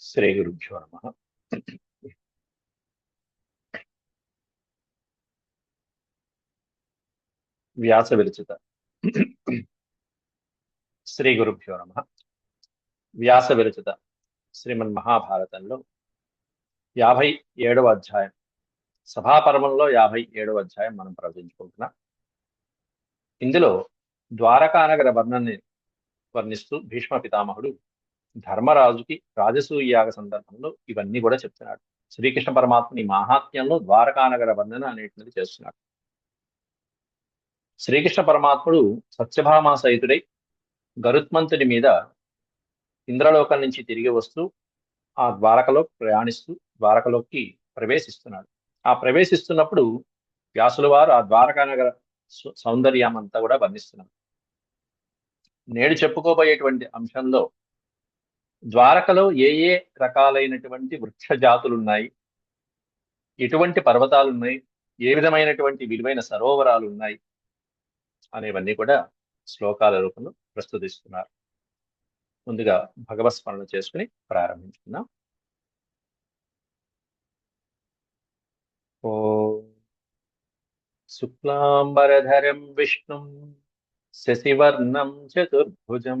శ్రీ గురుభ్యో నమ. వ్యాస విరచిత. శ్రీ గురుభ్యో నమ. వ్యాస విరచిత శ్రీమన్ మహాభారతంలో యాభై ఏడవ అధ్యాయం. సభాపర్వంలో యాభై ఏడవ అధ్యాయం మనం ప్రవచించుకుంటున్నాం. ఇందులో ద్వారకానగర వర్ణని వర్ణిస్తూ భీష్మ పితామహుడు ధర్మరాజుకి రాజసూయాగ సందర్భంలో ఇవన్నీ కూడా చెప్తున్నాడు. శ్రీకృష్ణ పరమాత్మని మాహాత్మ్యంలో ద్వారకానగర వర్ణన అనేటువంటిది చేస్తున్నాడు. శ్రీకృష్ణ పరమాత్ముడు సత్యభామా సహితుడై గరుత్మంతుడి మీద ఇంద్రలోకం నుంచి తిరిగి వస్తూ ఆ ద్వారకలో ప్రయాణిస్తూ ద్వారకలోకి ప్రవేశిస్తున్నాడు. ఆ ప్రవేశిస్తున్నప్పుడు వ్యాసులు వారు ఆ ద్వారకానగర సౌందర్యం అంతా కూడా వర్ణిస్తున్నారు. నేడు చెప్పుకోబోయేటువంటి అంశంలో ద్వారకలో ఏ ఏ రకాలైనటువంటి వృక్ష జాతులు ఉన్నాయి ఎటువంటి పర్వతాలు ఉన్నాయి ఏ విధమైనటువంటి విలువైన సరోవరాలు ఉన్నాయి అనేవన్నీ కూడా శ్లోకాల రూపంలో ప్రస్తుతిస్తున్నారు. ముందుగా భగవత్ స్మరణ చేసుకుని ప్రారంభించుకుందాం. ఓ శుక్లాంబరధరం విష్ణుం శశివర్ణం చతుర్భుజం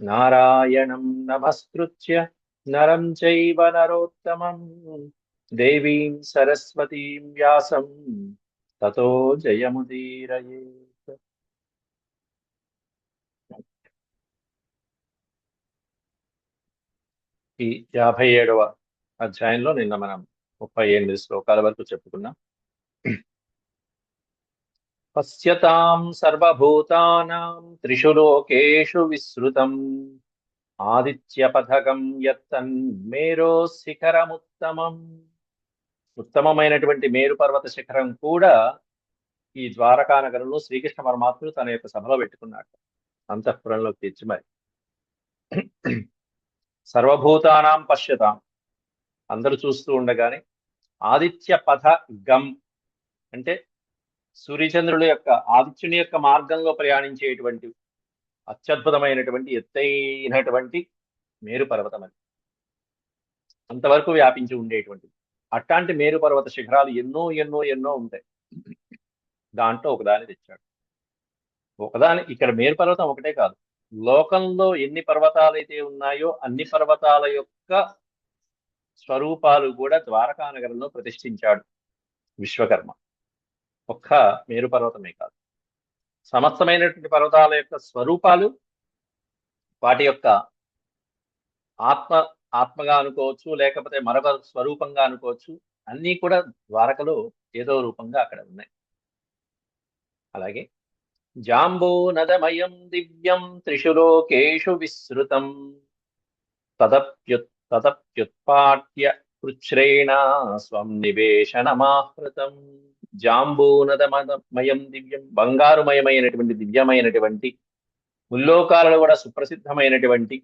నారాయణం నమస్కృత్య నరం చైవ నరోత్తమం. దేవీం సరస్వతీం వ్యాసం తతో జయముదీరయేత్. ఈ యాభై ఏడవ అధ్యాయంలో నిన్న మనం ముప్పై ఎనిమిది శ్లోకాల వరకు చెప్పుకున్నాం. పశ్యతాం సర్వభూతానాం త్రిషు లోకేషు విశ్రుతం ఆదిత్యపథకం యత్తన్ మేరో శిఖరముత్తమం. ఉత్తమమైనటువంటి మేరు పర్వత శిఖరం కూడా ఈ ద్వారకా నగరంలో శ్రీకృష్ణ పరమాత్ముడు తన యొక్క సభలో పెట్టుకున్నాడు. అంతఃపురంలోకి తెచ్చి మరి. సర్వభూతానాం పశ్యతాం. అందరూ చూస్తూ ఉండగానే ఆదిత్య పథ గం అంటే సూర్యచంద్రుల యొక్క ఆదిత్యుని యొక్క మార్గంలో ప్రయాణించేటువంటి అత్యద్భుతమైనటువంటి ఎత్తైనటువంటి మేరు పర్వతం అది. అంతవరకు వ్యాపించి ఉండేటువంటిది. అట్లాంటి మేరు పర్వత శిఖరాలు ఎన్నో ఎన్నో ఎన్నో ఉంటాయి. దాంట్లో ఒకదాని తెచ్చాడు. ఒకదాని ఇక్కడ మేరు పర్వతం ఒకటే కాదు. లోకంలో ఎన్ని పర్వతాలైతే ఉన్నాయో అన్ని పర్వతాల యొక్క స్వరూపాలు కూడా ద్వారకా నగరంలో ప్రతిష్ఠించాడు విశ్వకర్మ. ఒక్క మేరు పర్వతమే కాదు. సమస్తమైనటువంటి పర్వతాల యొక్క స్వరూపాలు వాటి యొక్క ఆత్మ ఆత్మగా అనుకోవచ్చు లేకపోతే మరొక స్వరూపంగా అనుకోవచ్చు అన్నీ కూడా ద్వారకలో ఏదో రూపంగా అక్కడ ఉన్నాయి. అలాగే జాంబూ నదమయం దివ్యం త్రిషు లోకేషు విస్తృతం తదప్యుత్ తదప్యుత్పాట్య కృచ్రేణ స్వం నివేశనమాహృతం. జాంబూనదమయం దివ్యం బంగారుమయమైనటువంటి దివ్యమైనటువంటి ముల్లోకాలలో కూడా సుప్రసిద్ధమైనటువంటి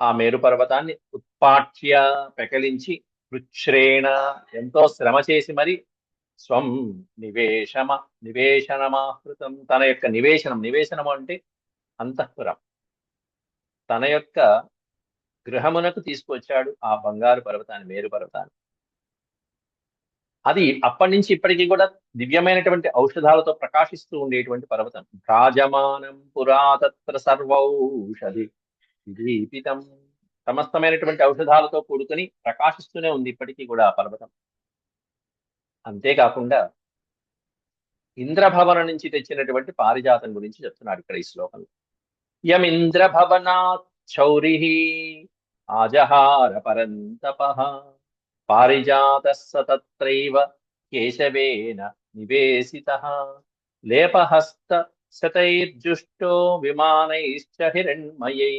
ఆ మేరు పర్వతాన్ని ఉత్పాట్య పెకలించి కృచ్రేణ ఎంతో శ్రమ చేసి మరి స్వం నివేశమ నివేశనమాహృతం. తన యొక్క నివేశనం నివేశనం అంటే అంతఃపురం. తన యొక్క గృహమునకు తీసుకొచ్చాడు ఆ బంగారు పర్వతాన్ని మేరు పర్వతాన్ని అది అప్పటి నుంచి ఇప్పటికీ కూడా దివ్యమైనటువంటి ఔషధాలతో ప్రకాశిస్తూ ఉండేటువంటి పర్వతం. రాజమానం పురాతత్ర సర్వౌషధి దీపితం సమస్తమైనటువంటి ఔషధాలతో కూడుకొని ప్రకాశిస్తూనే ఉంది ఇప్పటికీ కూడా ఆ పర్వతం. అంతేకాకుండా ఇంద్రభవన నుంచి తెచ్చినటువంటి పారిజాతం గురించి చెప్తున్నాడు ఇక్కడ ఈ శ్లోకంలో యమింద్రభవనాత్ చౌరి ఆజహార పరంతప పారిజాత తత్రైవ కేశవేన నివేశిత. లేపహస్త శతైర్జుష్టో విమానైశ్చ హిరణ్మయై.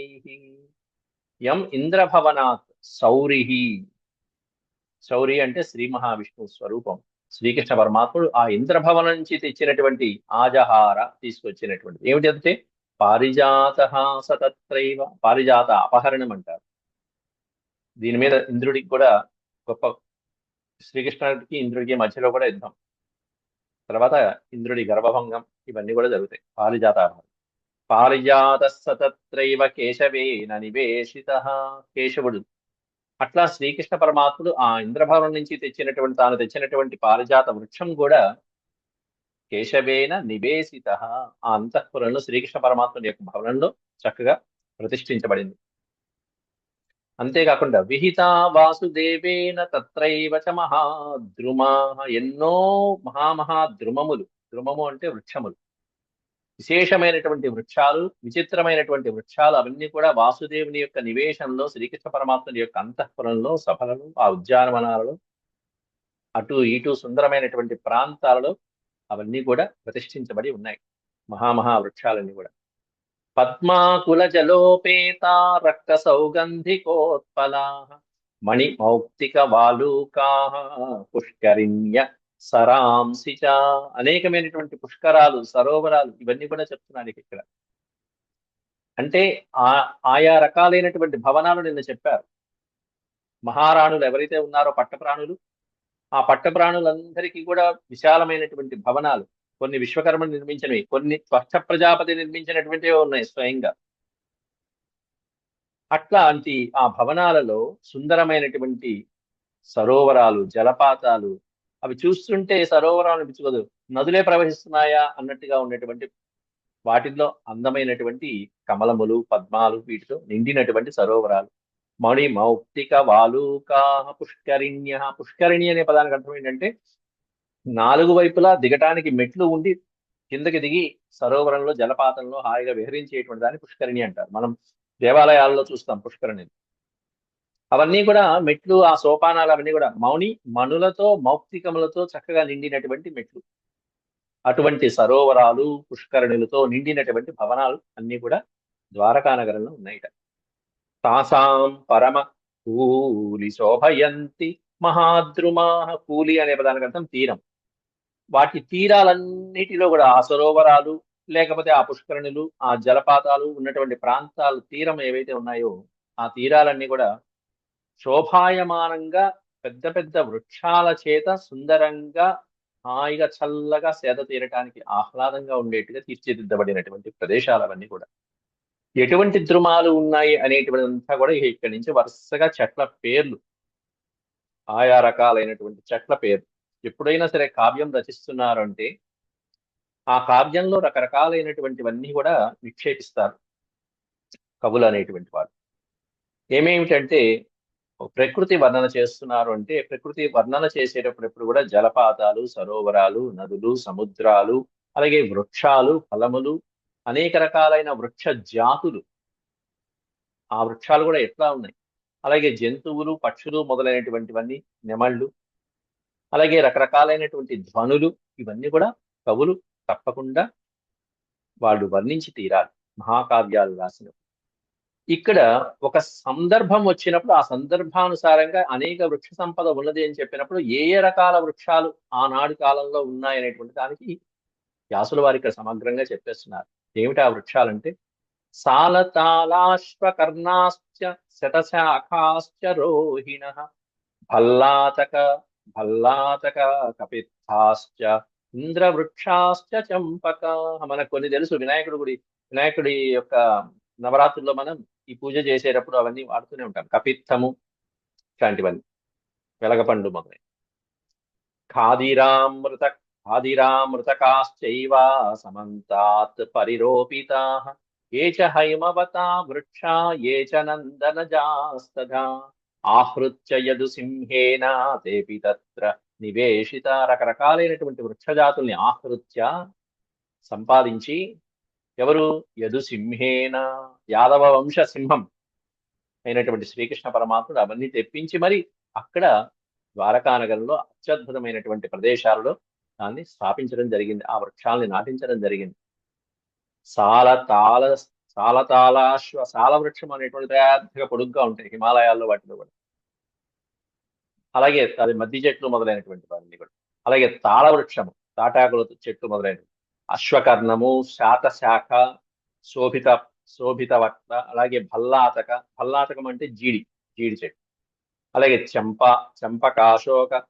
యం ఇంద్రభవనాత్ సౌరిహి శౌరి అంటే శ్రీ మహావిష్ణువు స్వరూపం. శ్రీకృష్ణ పరమాత్ముడు ఆ ఇంద్రభవనం నుంచి తెచ్చినటువంటి ఆజహార తీసుకొచ్చినటువంటి అంటే పారిజాత సతత్రైవ పారిజాత అపహరణం అంటారు. దీని మీద ఇంద్రుడికి కూడా గొప్ప శ్రీకృష్ణుడికి ఇంద్రుడికి మధ్యలో కూడా యుద్ధం. తర్వాత ఇంద్రుడి గర్భభంగం ఇవన్నీ కూడా జరుగుతాయి. పారిజాత పారిజాత సతత్రైవ కేశవేన నివేశిత కేశవుడు. అట్లా శ్రీకృష్ణ పరమాత్ముడు ఆ ఇంద్రభవనం నుంచి తెచ్చినటువంటి తాను తెచ్చినటువంటి పారిజాత వృక్షం కూడా కేశవేన నివేశిత ఆ అంతఃపురంలో శ్రీకృష్ణ పరమాత్ముడి యొక్క భవనంలో చక్కగా ప్రతిష్ఠించబడింది. అంతేకాకుండా విహిత వాసుదేవేన తత్రైవ చ మహాద్రుమా ఎన్నో మహామహాద్రుమములు. ద్రుమము అంటే వృక్షములు. విశేషమైనటువంటి వృక్షాలు విచిత్రమైనటువంటి వృక్షాలు అవన్నీ కూడా వాసుదేవుని యొక్క నివేశంలో శ్రీకృష్ణ పరమాత్ముని యొక్క అంతఃపురంలో సభలలో ఆ ఉద్యానవనాలలో అటు ఇటు సుందరమైనటువంటి ప్రాంతాలలో అవన్నీ కూడా ప్రతిష్ఠించబడి ఉన్నాయి. మహామహా వృక్షాలన్నీ కూడా. పద్మాకుల జలోపేత రక్త సౌగంధికోత్పలా మణి వాలూకా పుష్కరిణ్య సరాంసి చ అనేకమైనటువంటి పుష్కరాలు సరోవరాలు ఇవన్నీ కూడా చెప్తున్నాను ఇక్కడ. అంటే ఆ ఆయా రకాలైనటువంటి భవనాలు నిన్న చెప్పారు. మహారాణులు ఎవరైతే ఉన్నారో పట్టప్రాణులు ఆ పట్టప్రాణులందరికీ కూడా విశాలమైనటువంటి భవనాలు. కొన్ని విశ్వకర్మ నిర్మించినవి కొన్ని త్వక్ష ప్రజాపతి నిర్మించినటువంటివి ఉన్నాయి స్వయంగా. అట్లాంటి ఆ భవనాలలో సుందరమైనటువంటి సరోవరాలు జలపాతాలు అవి చూస్తుంటే సరోవరాలు అనిపించుకోదు నదులే ప్రవహిస్తున్నాయా అన్నట్టుగా ఉండేటువంటి వాటిల్లో అందమైనటువంటి కమలములు పద్మాలు వీటితో నిండినటువంటి సరోవరాలు. మణి మౌక్తిక వాలూకా పుష్కరిణ్య పుష్కరిణి అనే పదానికి అర్థం ఏంటంటే నాలుగు వైపులా దిగటానికి మెట్లు ఉండి కిందకి దిగి సరోవరంలో జలపాతంలో హాయిగా విహరించేటువంటి దాన్ని పుష్కరిణి అంటారు. మనం దేవాలయాల్లో చూస్తాం పుష్కరిణి అవన్నీ కూడా మెట్లు ఆ సోపానాలు అవన్నీ కూడా మౌని మనులతో మౌక్తికములతో చక్కగా నిండినటువంటి మెట్లు. అటువంటి సరోవరాలు పుష్కరిణులతో నిండినటువంటి భవనాలు అన్ని కూడా ద్వారకా నగరంలో ఉన్నాయిట. తాసాం పరమ కూలి శోభయంతి మహాద్రుమా కూలి అనే పదానికి అర్థం తీరం. వాటి తీరాలన్నిటిలో కూడా ఆ సరోవరాలు లేకపోతే ఆ పుష్కరణులు ఆ జలపాతాలు ఉన్నటువంటి ప్రాంతాలు తీరం ఏవైతే ఉన్నాయో ఆ తీరాలన్నీ కూడా శోభాయమానంగా పెద్ద పెద్ద వృక్షాల చేత సుందరంగా హాయిగా చల్లగా సేద తీరటానికి ఆహ్లాదంగా ఉండేట్టుగా తీర్చిదిద్దబడినటువంటి ప్రదేశాలు అవన్నీ కూడా. ఎటువంటి ద్రుమాలు ఉన్నాయి అనేటువంటిదంతా కూడా ఇక్కడి నుంచి వరుసగా చెట్ల పేర్లు. ఆయా రకాలైనటువంటి చెట్ల పేర్లు. ఎప్పుడైనా సరే కావ్యం రచిస్తున్నారు అంటే ఆ కావ్యంలో రకరకాలైనటువంటివన్నీ కూడా నిక్షేపిస్తారు కవులు అనేటువంటి వాడు ఏమేమిటంటే ప్రకృతి వర్ణన చేస్తున్నారు అంటే ప్రకృతి వర్ణన చేసేటప్పుడు ఎప్పుడు కూడా జలపాతాలు సరోవరాలు నదులు సముద్రాలు అలాగే వృక్షాలు ఫలములు అనేక రకాలైన వృక్ష జాతులు. ఆ వృక్షాలు కూడా ఎట్లా ఉన్నాయి? అలాగే జంతువులు పక్షులు మొదలైనటువంటివన్నీ నెమళ్ళు అలాగే రకరకాలైనటువంటి ధ్వనులు ఇవన్నీ కూడా కవులు తప్పకుండా వాళ్ళు వర్ణించి తీరాలి. మహాకావ్యాలు రాసినప్పుడు. ఇక్కడ ఒక సందర్భం వచ్చినప్పుడు ఆ సందర్భానుసారంగా అనేక వృక్ష సంపద ఉన్నది అని చెప్పినప్పుడు ఏ ఏ రకాల వృక్షాలు ఆనాడు కాలంలో ఉన్నాయనేటువంటి దానికి వ్యాసుల వారు ఇక్కడ సమగ్రంగా చెప్పేస్తున్నారు. ఏమిటి ఆ వృక్షాలంటే సాలతాళాశ్వకర్ణాశ్చ శతశాఖాశ్చ రోహిణ భల్లాతక భల్లాతక కపిత్థాశ్చ ఇంద్రవృక్షాశ్చ చంపక మనకు కొన్ని తెలుసు వినాయకుడు గుడి వినాయకుడి యొక్క నవరాత్రుల్లో మనం ఈ పూజ చేసేటప్పుడు అవన్నీ వాడుతూనే ఉంటాం. కపిత్తము ఇట్లాంటివన్నీ. వెలగపండు మొదలై ఖాదిరామృత ఖాదిరామృతకాశ్చైవ సమంతాత్ పరిరోపితా. ఏ చ హైమవతా వృక్షా ఏ చ నందనజాస్తథా ఆహృత్య యదు సింహేనా తేపి తత్ర నివేశిత రకరకాలైనటువంటి వృక్షజాతుల్ని ఆహృత్య సంపాదించి ఎవరు? యదు సింహేన యాదవ వంశ సింహం అయినటువంటి శ్రీకృష్ణ పరమాత్ముడు అవన్నీ తెప్పించి మరి అక్కడ ద్వారకానగరంలో అత్యద్భుతమైనటువంటి ప్రదేశాలలో దాన్ని స్థాపించడం జరిగింది. ఆ వృక్షాలని నాటించడం జరిగింది. సాల తాళ సాలతాళాశ్వ సాల వృక్షం అనేటువంటి పెద్దగా పొడుగ్గా ఉంటాయి హిమాలయాల్లో వాటిలో కూడా. అలాగే అది మద్ది చెట్లు మొదలైనటువంటి వాటిని కూడా. అలాగే తాళ వృక్షము తాటాకుల చెట్టు మొదలైనవి. అశ్వకర్ణము శాతశాఖ శోభిత శోభిత వక్త అలాగే భల్లాతక. భల్లాతకం అంటే జీడి జీడి చెట్టు. అలాగే చంప చంపకాశోక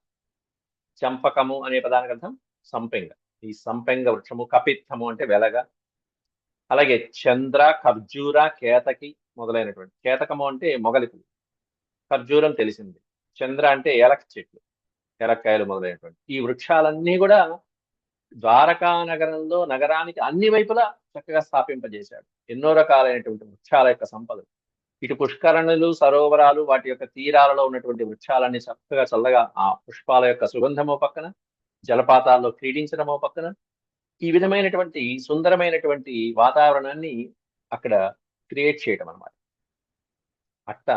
చంపకము అనే పదానికి అర్థం సంపెంగ. ఈ సంపెంగ వృక్షము కపిత్తము అంటే వెలగ అలాగే చంద్ర ఖర్జూర కేతకి మొదలైనటువంటి కేతకము అంటే మొగలిపులు ఖర్జూరం తెలిసింది. చంద్ర అంటే ఏలక చెట్లు ఏలక్కాయలు మొదలైనటువంటి. ఈ వృక్షాలన్నీ కూడా ద్వారకా నగరంలో నగరానికి అన్ని వైపులా చక్కగా స్థాపింపజేశాడు. ఎన్నో రకాలైనటువంటి వృక్షాల యొక్క సంపద. ఇటు పుష్కరణులు సరోవరాలు వాటి యొక్క తీరాలలో ఉన్నటువంటి వృక్షాలన్నీ చక్కగా చల్లగా ఆ పుష్పాల యొక్క సుగంధము పక్కన జలపాతాల్లో క్రీడించడమో పక్కన ఈ విధమైనటువంటి సుందరమైనటువంటి వాతావరణాన్ని అక్కడ క్రియేట్ చేయడం అన్నమాట. అట్ట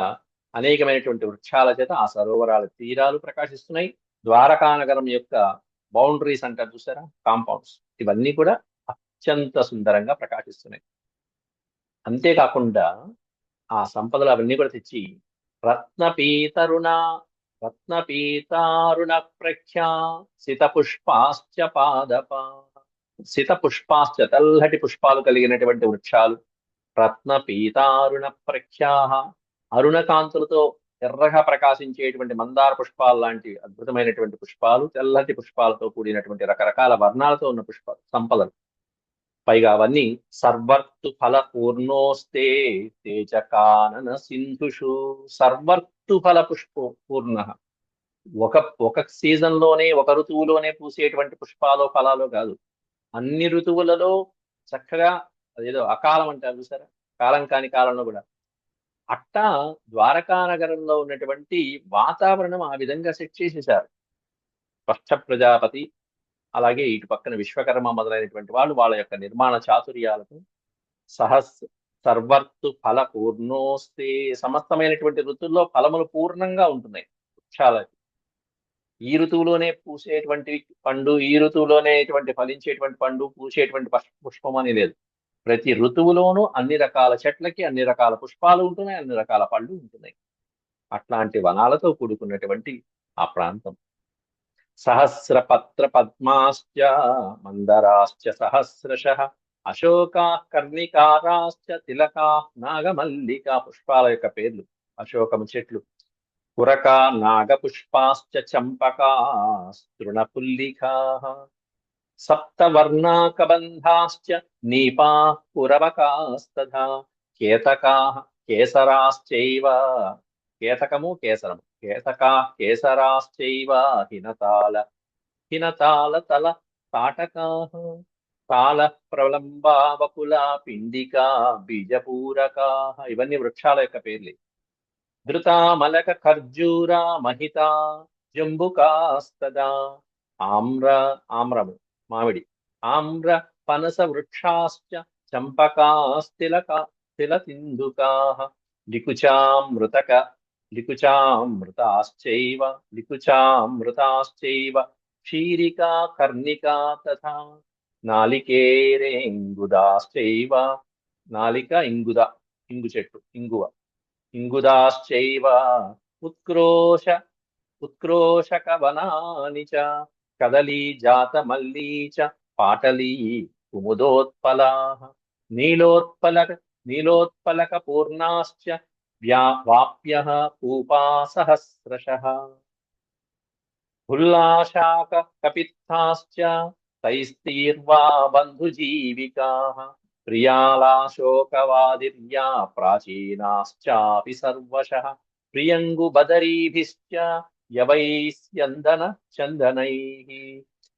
అనేకమైనటువంటి వృక్షాల చేత ఆ సరోవరాల తీరాలు ప్రకాశిస్తున్నాయి. ద్వారకా నగరం యొక్క బౌండరీస్ అంటారు చూసారా? కాంపౌండ్స్. ఇవన్నీ కూడా అత్యంత సుందరంగా ప్రకాశిస్తున్నాయి. అంతేకాకుండా ఆ సంపదలు అవన్నీ కూడా తెచ్చి రత్నపీతరుణ రత్నపీతారుణ ప్రఖ్యా సిత పుష్పాశ్చ సిత పుష్పాశ్చ తెల్లటి పుష్పాలు కలిగినటువంటి వృక్షాలు. రత్న పీతారుణ ప్రఖ్యాహ. అరుణ కాంతులతో ఎర్రగా ప్రకాశించేటువంటి మందార పుష్పాలు లాంటి అద్భుతమైనటువంటి పుష్పాలు. తెల్లటి పుష్పాలతో కూడినటువంటి రకరకాల వర్ణాలతో ఉన్న పుష్ప సంపదలు. పైగా అవన్నీ సర్వర్తు ఫల పూర్ణోస్తే తేజకానన సింధుషు. సర్వర్తు ఫల పుష్ప పూర్ణ. ఒక ఒక సీజన్లోనే ఒక ఋతువులోనే పూసేటువంటి పుష్పాలు ఫలాలు కాదు. అన్ని ఋతువులలో చక్కగా అదేదో అకాలం అంటారు చూసారా? కాలం కాని కాలంలో కూడా. అట్టా ద్వారకా నగరంలో ఉన్నటువంటి వాతావరణం ఆ విధంగా సెట్ చేసేశారు స్పష్ట ప్రజాపతి అలాగే ఇటు పక్కన విశ్వకర్మ మొదలైనటువంటి వాళ్ళు వాళ్ళ యొక్క నిర్మాణ చాతుర్యాలకు సహస్ సర్వర్తు ఫల పూర్ణోస్తే సమస్తమైనటువంటి ఋతుల్లో ఫలములు పూర్ణంగా ఉంటున్నాయి. వృక్షాలకి. ఈ ఋతువులోనే పూసేటువంటి పండు ఈ ఋతువులోనే ఇటువంటి ఫలించేటువంటి పండు పూసేటువంటి పుష్పం అని లేదు. ప్రతి ఋతువులోనూ అన్ని రకాల చెట్లకి అన్ని రకాల పుష్పాలు ఉంటున్నాయి అన్ని రకాల పళ్ళు ఉంటున్నాయి. అట్లాంటి వనాలతో కూడుకున్నటువంటి ఆ ప్రాంతం. సహస్రపత్ర పద్మాశ్చ మందరాశ్చ సహస్రశ అశోకా కర్ణికారాశ్చ తిలకా నాగమల్లిక పుష్పాల యొక్క పేర్లు అశోకము చెట్లు. పురకా నాగపుష్పాశ్చ చంపకా తృణపుల్లికా సప్తవర్ణాకబంధాశ్చ నీపా పురవకాస్తథా కేతకా కేసరాశ్చైవ కేతకము కేసరము కేతకా కేసరాశ్చైవ హినతాల హినతాల తల తాటకా తాళ ప్రలంబా వకుల పిండికా బీజపూరకా ఇవన్నీ వృక్షాల యొక్క పేర్లు ధృతామలక ఖర్జూరా మహిత జంబుకాస్తదా. ఆమ్ర ఆమ్రము మామిడి. ఆమ్ర పనస వృక్షాశ్చ చంపకాస్తిలక తిలతిందుకా. లికుచామృతక లికుచామృతాశ్చైవ లికుచామృతాశ్చైవ క్షీరికా కర్ణికా తథా. నాలికేరేంగుదాశ్చైవ నాలిక ఇంగుద ఇంగు చెట్టు ఇంగువ. ఇంగుదాశ్చైవ ఉత్క్రోశ ఉత్క్రోశకవనాని చ కదలీ జాత మల్లీ చ పాటలీ కుముదోత్పలా నీలోత్పల నీలోత్పలక పూర్ణాశ్చ వ్యా వాప్య పూపా సహస్రశ ఉల్లాశాక కపిత్థాశ్చ తైస్తీర్వా బంధుజీవికా प्रियालाशोकवादिर्या प्राचीनाश्चापि सर्वशः प्रियङ्गुबदरीभिश्च यवैस्यन्दन चन्दनैः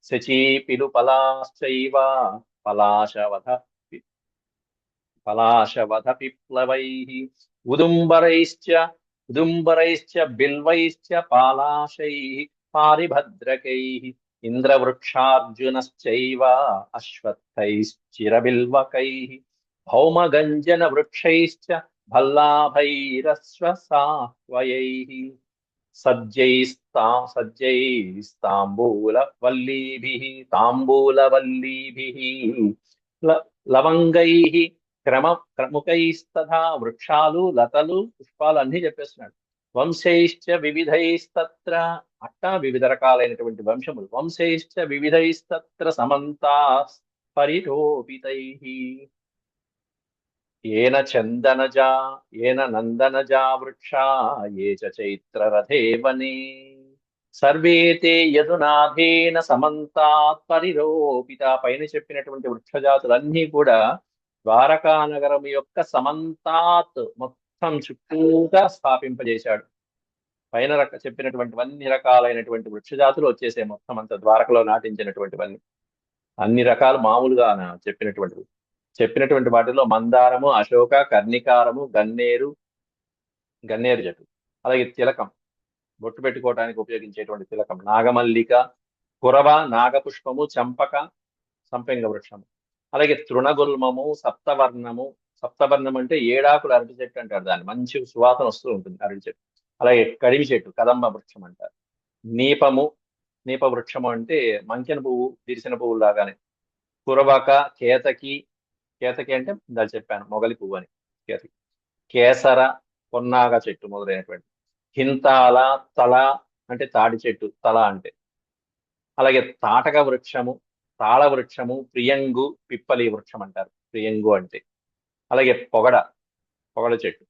शचीपिलुपलाश्चैव पलाशवध पलाशवधपिप्लवैः उदुम्बरैश्च उदुम्बरैश्च बिल्वैश्च पालाशैः पारिभद्रकैः ఇంద్రవృక్షార్జునశ్చైవ అశ్వత్థైశ్చిరబిల్వకై భౌమగంజన వృక్షైశ్చ భల్లాభైరస్వసాహ్వయై సజ్జైస్తా సజ్జైస్తాంబూల వల్లీభిః తాంబూలవల్లీభిः ల- క్రమ క్రముకైస్తథా వృక్షాలు లతలు పుష్పాలు అన్నీ చెప్పేస్తున్నాడు. వంశైశ్చ వివిధైస్తత్ర అట్టా వివిధ రకాలైనటువంటి వంశములు. వంశైశ్చ వివిధైస్తత్ర సమంతా పరిరోపితై ఏన చందనజా ఏన నందనజా వృక్షా ఏ చైత్ర చైత్రరథే వనే సర్వే తే యదునాథేన సమంతాత్ పరిరోపిత పైన చెప్పినటువంటి వృక్షజాతులన్నీ కూడా ద్వారకా నగరం యొక్క సమంతాత్ మొత్తం చుట్టూగా స్థాపింపజేశాడు. పైన రక చెప్పినటువంటి అన్ని రకాలైనటువంటి వృక్షజాతులు వచ్చేసే మొత్తం అంత ద్వారకలో నాటించినటువంటివన్నీ. అన్ని రకాలు మామూలుగా చెప్పినటువంటివి? చెప్పినటువంటి వాటిలో మందారము అశోక కర్ణికారము గన్నేరు గన్నేరు చెట్టు అలాగే తిలకం. బొట్టు పెట్టుకోవడానికి ఉపయోగించేటువంటి తిలకం. నాగమల్లిక కురవ నాగపుష్పము చంపక సంపెంగ వృక్షము. అలాగే తృణగుల్మము సప్తవర్ణము సప్తవర్ణం అంటే ఏడాకుల అరటి చెట్టు అంటారు దాన్ని. మంచి సువాసన వస్తూ ఉంటుంది అరటి చెట్టు. అలాగే కడివి చెట్టు కదంబ వృక్షం అంటారు. నీపము నీప వృక్షము అంటే మంకెన పువ్వు దిరిసిన పువ్వు లాగానే. కురవక కేతకి కేతకి అంటే ఇందాక చెప్పాను మొగలి పువ్వు అని కేతకి. కేసర పొన్నాగ చెట్టు మొదలైనటువంటి. హింతాల తల అంటే తాడి చెట్టు తల అంటే. అలాగే తాటక వృక్షము తాళ వృక్షము ప్రియంగు పిప్పలి వృక్షం అంటారు. ప్రియంగు అంటే. అలాగే పొగడ పొగడ చెట్టు.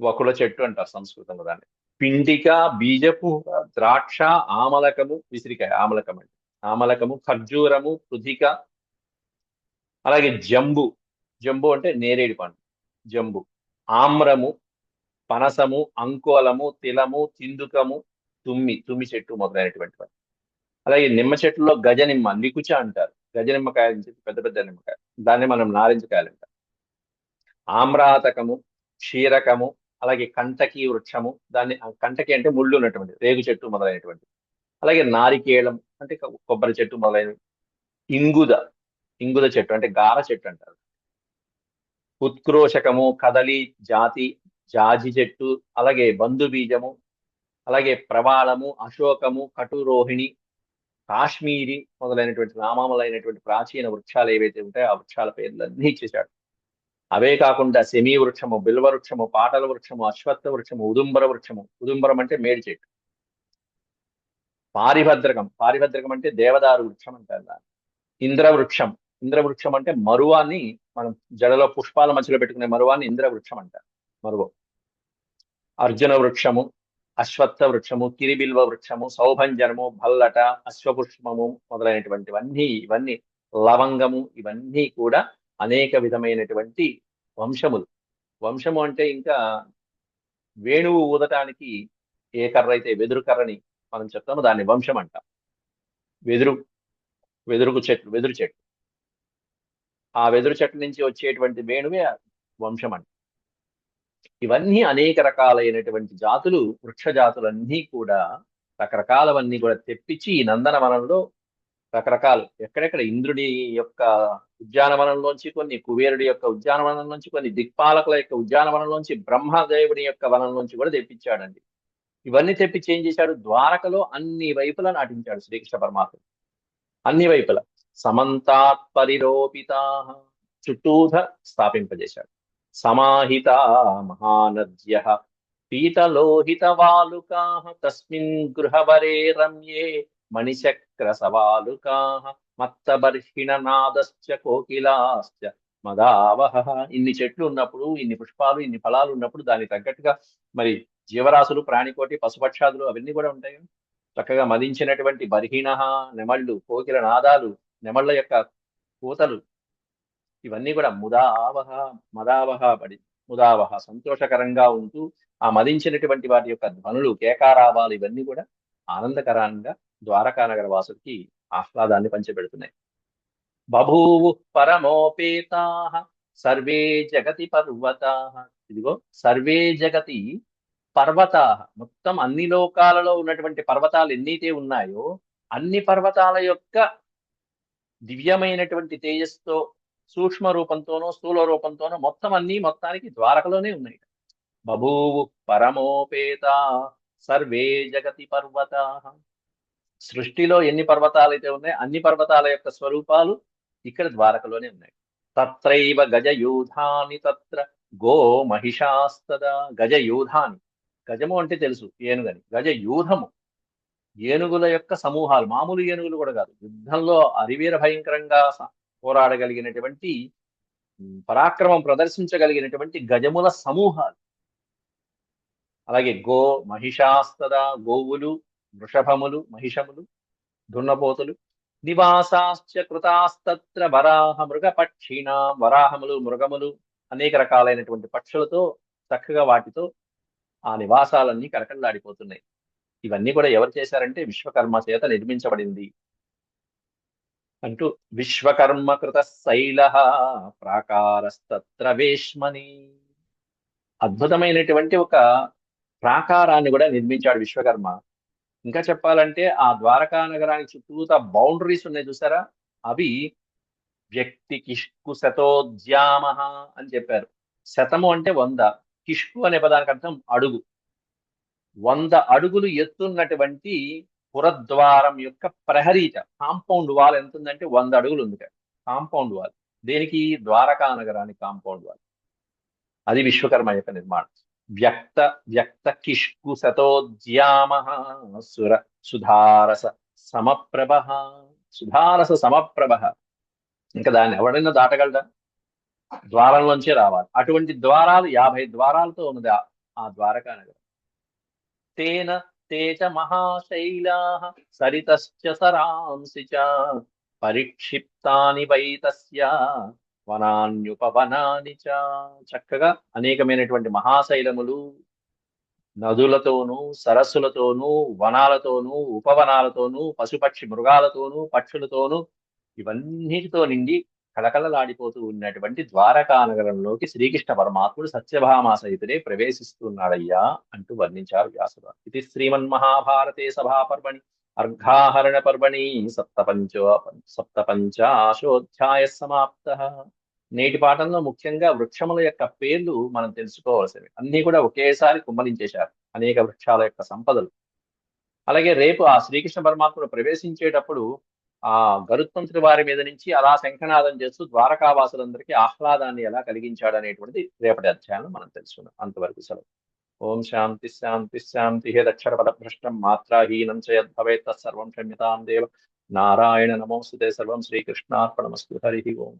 వకుల చెట్టు అంటారు సంస్కృతంలో దాన్ని. పిండిక బీజపు ద్రాక్ష ఆమలకము విసిరికాయ ఆమలకం అండి ఆమలకము ఖర్జూరము పృథిక అలాగే జంబు. జంబు అంటే నేరేడు పండు. జంబు. ఆమ్రము పనసము అంకోలము తిలము తిందుకము తుమ్మి తుమ్మి చెట్టు మొదలైనటువంటివి అలాగే నిమ్మ చెట్టులో గజనిమ్మ నికుచ అంటారు. గజనిమ్మకాయ అని చెప్పి పెద్ద పెద్ద నిమ్మకాయ దాన్ని మనం నారింజకాయలు అంటాం. ఆమ్రాతకము క్షీరకము అలాగే కంటకి వృక్షము దాన్ని కంటకి అంటే ముళ్ళు ఉన్నటువంటి రేగు చెట్టు మొదలైనటువంటి అలాగే నారికేళం అంటే కొబ్బరి చెట్టు మొదలైనవి ఇంగుద ఇంగుద చెట్టు అంటే గార చెట్టు అంటారు. ఉత్క్రోషకము కదలి జాతి జాజి చెట్టు అలాగే బంధుబీజము అలాగే ప్రవాళము అశోకము కటురోహిణి కాశ్మీరి మొదలైనటువంటి నామాములైనటువంటి ప్రాచీన వృక్షాలు ఏవైతే ఉంటాయో ఆ వృక్షాల పేర్లన్నీ ఇచ్చేశాడు. అవే కాకుండా సెమీ వృక్షము బిల్వ వృక్షము పాటల వృక్షము అశ్వత్థ వృక్షము ఉదుంబర వృక్షము. ఉదుంబరం అంటే మేడి చెట్టు పారిభద్రకం. పారిభద్రకం అంటే దేవదారు వృక్షం అంటారు దాన్ని. ఇంద్ర వృక్షం. ఇంద్ర వృక్షం అంటే మరువాన్ని మనం జడలో పుష్పాల మధ్యలో పెట్టుకునే మరువాన్ని ఇంద్ర వృక్షం అంటారు. మరువు. అర్జున వృక్షము అశ్వత్థ వృక్షము కిరిబిల్వ వృక్షము సౌభంజనము భల్లట అశ్వపుష్పము మొదలైనటువంటివన్నీ ఇవన్నీ లవంగము ఇవన్నీ కూడా అనేక విధమైనటువంటి వంశములు. వంశము అంటే ఇంకా వేణువు ఊదటానికి ఏ కర్ర అయితే వెదురు కర్రని మనం చెప్తామో దాన్ని వంశం అంటాం. వెదురు వెదురుకు చెట్లు వెదురు చెట్టు. ఆ వెదురు చెట్టు నుంచి వచ్చేటువంటి వేణువే వంశం అంట. ఇవన్నీ అనేక రకాలైనటువంటి జాతులు వృక్ష జాతులన్నీ కూడా రకరకాలవన్నీ కూడా తెప్పించి ఈ నందనవనంలో రకరకాలు. ఎక్కడెక్కడ ఇంద్రుడి యొక్క ఉద్యానవనంలోంచి కొన్ని కుబేరుడి యొక్క ఉద్యానవనంలోంచి కొన్ని దిక్పాలకుల యొక్క ఉద్యానవనంలోంచి బ్రహ్మదేవుడి యొక్క వనంలోంచి కూడా తెప్పించాడండి. ఇవన్నీ తెప్పించి ఏం చేశాడు? ద్వారకలో అన్ని వైపులా నాటించాడు శ్రీకృష్ణ పరమాత్మ. అన్ని వైపులా. సమంతాత్ పరిరోపితా చుట్టూత స్థాపింపజేశాడు. సమాహిత మహానద్య పీతలోహిత వాలుకా తస్మిన్ గృహవరే రమ్యే మణిచక్ర సవాలుకా నాదశ్చ కోకిలాశ్చ మదావహ ఇన్ని చెట్లు ఉన్నప్పుడు ఇన్ని పుష్పాలు ఇన్ని ఫలాలు ఉన్నప్పుడు దానికి తగ్గట్టుగా మరి జీవరాశులు ప్రాణికోటి పశుపక్షాదులు అవన్నీ కూడా ఉంటాయి? చక్కగా మదించినటువంటి బర్హిణ నెమళ్ళు కోకిల నాదాలు నెమళ్ళ యొక్క కూతలు ఇవన్నీ కూడా ముదావహ మదావహ పడి ముదావహ సంతోషకరంగా ఉంటూ ఆ మదించినటువంటి వాటి యొక్క ధ్వనులు కేకారావాలు ఇవన్నీ కూడా ఆనందకరంగా ద్వారకా నగర వాసుడికి ఆహ్లాదాన్ని పంచిపెడుతున్నాయి. బభూవు పరమోపేతా సర్వే జగతి పర్వతా. ఇదిగో సర్వే జగతి పర్వతా. మొత్తం అన్ని లోకాలలో ఉన్నటువంటి పర్వతాలు ఎన్నైతే ఉన్నాయో అన్ని పర్వతాల యొక్క దివ్యమైనటువంటి తేజస్తో సూక్ష్మ రూపంతోనో స్థూల రూపంతోనో మొత్తం అన్ని మొత్తానికి ద్వారకలోనే ఉన్నాయి. బభూవు పరమోపేత సర్వే జగతి పర్వత. సృష్టిలో ఎన్ని పర్వతాలు అయితే ఉన్నాయో అన్ని పర్వతాల యొక్క స్వరూపాలు ఇక్కడ ద్వారకలోనే ఉన్నాయి. తత్రైవ గజయూధాని తత్ర గో మహిషాస్తదా. గజయూధాని. గజము అంటే తెలుసు ఏనుగని. గజయూధము. ఏనుగుల యొక్క సమూహాలు మామూలు ఏనుగులు కూడా కాదు. యుద్ధంలో అరివీర భయంకరంగా పోరాడగలిగినటువంటి పరాక్రమం ప్రదర్శించగలిగినటువంటి గజముల సమూహాలు. అలాగే గో మహిషాస్తద గోవులు వృషభములు మహిషములు దున్నపోతులు నివాసాశ్చ కృతాస్తత్ర వరాహ మృగ పక్షిణ వరాహములు మృగములు అనేక రకాలైనటువంటి పక్షులతో చక్కగా వాటితో ఆ నివాసాలన్నీ కలకల్లాడిపోతున్నాయి ఇవన్నీ కూడా ఎవరు చేశారంటే విశ్వకర్మ చేత నిర్మించబడింది. అంటూ విశ్వకర్మ కృత శైల ప్రాకారస్తత్ర వేష్మని అద్భుతమైనటువంటి ఒక ప్రాకారాన్ని కూడా నిర్మించాడు విశ్వకర్మ. ఇంకా చెప్పాలంటే ఆ ద్వారకా నగరానికి చుట్టూత బౌండరీస్ ఉన్నాయి చూసారా? అవి వ్యక్తి కిష్కు శతోద్యామ అని చెప్పారు. శతము అంటే వంద. కిష్కు అనే పదానికి అర్థం అడుగు. వంద అడుగులు ఎత్తున్నటువంటి పురద్వారం యొక్క ప్రహరీట కాంపౌండ్ వాల్ ఎంత ఉందంటే వంద అడుగులు ఉంది కాంపౌండ్ వాల్. దేనికి? ద్వారకా నగరానికి కాంపౌండ్ వాల్. అది విశ్వకర్మ యొక్క నిర్మాణం. వ్యక్త వ్యక్త కిష్కు సతోద్యామ సుర సుధారస సమప్రభ సుధారస సమప్రభ ఇంకా దాన్ని ఎవడైనా దాటగలడా? ద్వారంలోంచే రావాలి. అటువంటి ద్వారాలు యాభై ద్వారాలతో ఉన్నది ఆ- ద్వారకా నగరం తేన తేచ మహాశైలా సరితశ్చ సరాంసి చ పరిక్షిప్తాని వైతస్య వనాన్యుపవనాని చ. చక్కగా అనేకమైనటువంటి మహాశైలములు నదులతోనూ సరస్సులతోనూ వనాలతోనూ ఉపవనాలతోనూ పశుపక్షి మృగాలతోనూ పక్షులతోనూ ఇవన్నిటితో నిండి కళకళలాడిపోతూ ఉన్నటువంటి ద్వారకా నగరంలోకి శ్రీకృష్ణ పరమాత్ముడు సత్యభామా సహితుడే ప్రవేశిస్తున్నాడయ్యా అంటూ వర్ణించారు వ్యాసుడు. ఇది శ్రీమన్ మహాభారతే సభాపర్వణి. అర్ఘాహరణ పర్వణి. సప్తపంచో సప్తపంచాశోధ్యాయ సమాప్త. నేటి పాఠంలో ముఖ్యంగా వృక్షముల యొక్క పేర్లు మనం తెలుసుకోవాల్సినవి. అన్ని కూడా ఒకేసారి కుమ్మరించేశారు అనేక వృక్షాల యొక్క సంపదలు. అలాగే రేపు ఆ శ్రీకృష్ణ పరమాత్ముడు ప్రవేశించేటప్పుడు ఆ గరుత్మంతుడి వారి మీద నుంచి అలా శంఖనాదం చేస్తూ ద్వారకావాసులందరికీ ఆహ్లాదాన్ని ఎలా కలిగించాడు అనేటువంటిది రేపటి అధ్యాయంలో మనం తెలుసుకున్నాం అంతవరకు సెలవు. ఓం శాంతి శాంతి శాంతి. హేదక్షర పదభ్రష్టం మాత్రాహీనం చేయద్భవేత్ తత్సర్వం క్షమ్యతాం దేవ. నారాయణ నమోస్తుతే సర్వం శ్రీకృష్ణార్పణమస్తు. హరి ఓం.